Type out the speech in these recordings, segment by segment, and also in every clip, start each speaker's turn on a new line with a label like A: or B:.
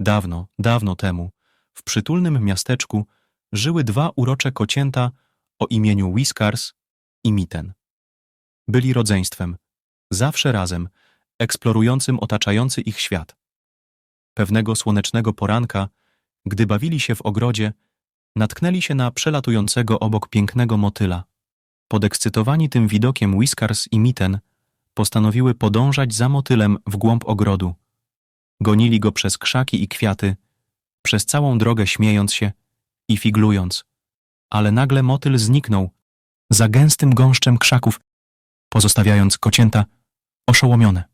A: Dawno, dawno temu, w przytulnym miasteczku żyły dwa urocze kocięta o imieniu Whiskars i Mitten. Byli rodzeństwem, zawsze razem, eksplorującym otaczający ich świat. Pewnego słonecznego poranka, gdy bawili się w ogrodzie, natknęli się na przelatującego obok pięknego motyla. Podekscytowani tym widokiem Whiskars i Mitten postanowiły podążać za motylem w głąb ogrodu. Gonili go przez krzaki i kwiaty, przez całą drogę śmiejąc się i figlując. Ale nagle motyl zniknął za gęstym gąszczem krzaków, pozostawiając kocięta oszołomione.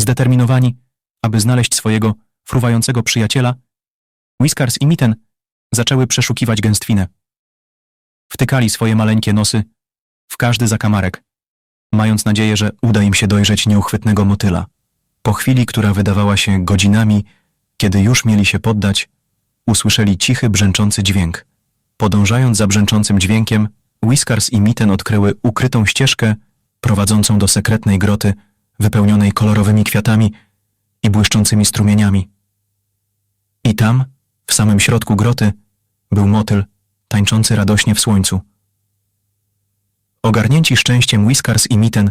A: Zdeterminowani, aby znaleźć swojego fruwającego przyjaciela, Whiskars i Mitten zaczęły przeszukiwać gęstwinę. Wtykali swoje maleńkie nosy w każdy zakamarek, mając nadzieję, że uda im się dojrzeć nieuchwytnego motyla. Po chwili, która wydawała się godzinami, kiedy już mieli się poddać, usłyszeli cichy, brzęczący dźwięk. Podążając za brzęczącym dźwiękiem, Whiskars i Mitten odkryły ukrytą ścieżkę prowadzącą do sekretnej groty wypełnionej kolorowymi kwiatami i błyszczącymi strumieniami. I tam, w samym środku groty, był motyl tańczący radośnie w słońcu. Ogarnięci szczęściem Whiskars i Mitten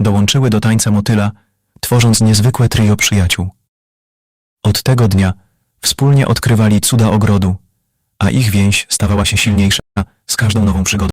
A: dołączyły do tańca motyla, tworząc niezwykłe trio przyjaciół. Od tego dnia wspólnie odkrywali cuda ogrodu, a ich więź stawała się silniejsza z każdą nową przygodą.